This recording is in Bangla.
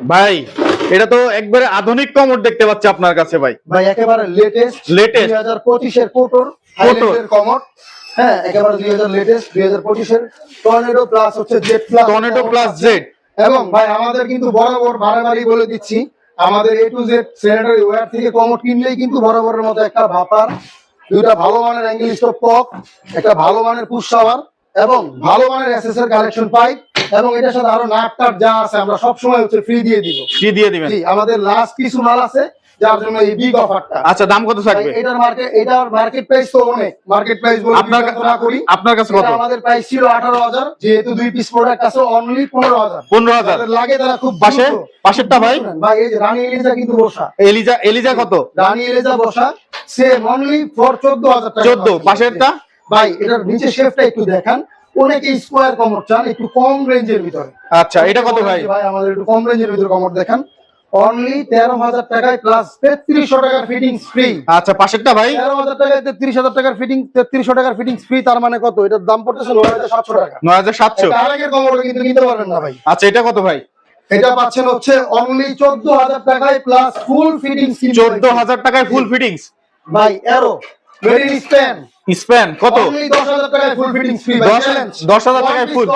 ভাই এটা তো একবারে আধুনিক কমর দেখতে পাচ্ছি আপনার কাছে ভাই। ভাই একেবারে লেটেস্ট লেটেস্ট দুই হাজার পঁচিশের কোটর হাইল্যান্ডের কমর হ্যাঁ একেবারে দুই হাজার লেটেস্ট দুই হাজার পঁচিশের টর্নেডো প্লাস হচ্ছে jet plus tornado plus Z এবং ভাই আমাদের কিন্তু বরাবর বারে বলে দিচ্ছি। আমাদের A to Z sanitary ware থেকে কমর কিনলেই কিন্তু বরাবরের মতো একটা ভাপার দুইটা ভালো মানের অ্যাঙ্গেল স্টপ পক একটা ভালো মানের শাওয়ার এবং ভালো মানের এসএস এর কালেকশন পাই এবং এটার সাথে আরও নাট টাট যা আছে আমরা সব সময় হচ্ছে ফ্রি দিয়ে দিব। কি দিয়ে দিবেন। জি আমাদের লাস্ট কিছু মাল আছে যার জন্য এই বিগ অফারটা আচ্ছা দাম কত থাকবে? এটার মার্কেট এটার মার্কেট প্রাইস তো অনেক। মার্কেট প্রাইস বলে আপনার বিভ্রান্ত না করি। আপনার কাছে কত? আমাদের প্রাইস ছিল আঠারো হাজার যেহেতু দুই পিস প্রোডাক্ট আছে অনলি পনেরো হাজার। পনেরো হাজার। যাদের লাগে তারা খুব পাশে? পাশেরটা ভাই? ভাই এই যে রানী এলিজা কিন্তু বসা। এলিজা এলিজা কত? রানী এলিজা বসা সেম অনলি ফর চোদ্দ হাজার টাকা চোদ্দ পাশেরটা? ভাই এটার নিচে শেফটা একটু দেখান। অনেকে স্কোয়ার কমর চান একটু কম রেঞ্জের ভিতরে। আচ্ছা এটা কত ভাই? ভাই আমাদের একটু কম রেঞ্জের ভিতরে কমর দেখান। অনলি তেরো হাজার টাকায় প্লাস তেত্রিশশো টাকার ফিটিংস ফ্রি আচ্ছা পাশেরটা ভাই? তেরো হাজার টাকায় তেত্রিশ হাজার টাকার ফিটিং তেত্রিশশো টাকার ফিটিংস ফ্রি তার মানে কত? এটার দাম পড়তেছে নয় হাজার সাতশো টাকা। নয় হাজার সাতশো। এটা আরেকের কমরটা কিন্তু নিতে পারবেন না ভাই। আচ্ছা এটা কত ভাই? এটা পাচ্ছেন হচ্ছে অনলি চোদ্দ হাজার টাকায় প্লাস ফুল ফিটিং চোদ্দ হাজার টাকায় ফুল ফিটিংস ভাই এরো স্প্যান স্প্যান কত? অনলি দশ হাজার টাকায় ফুল ফিটিং ফ্রি দশ দশ হাজার টাকায় ফুল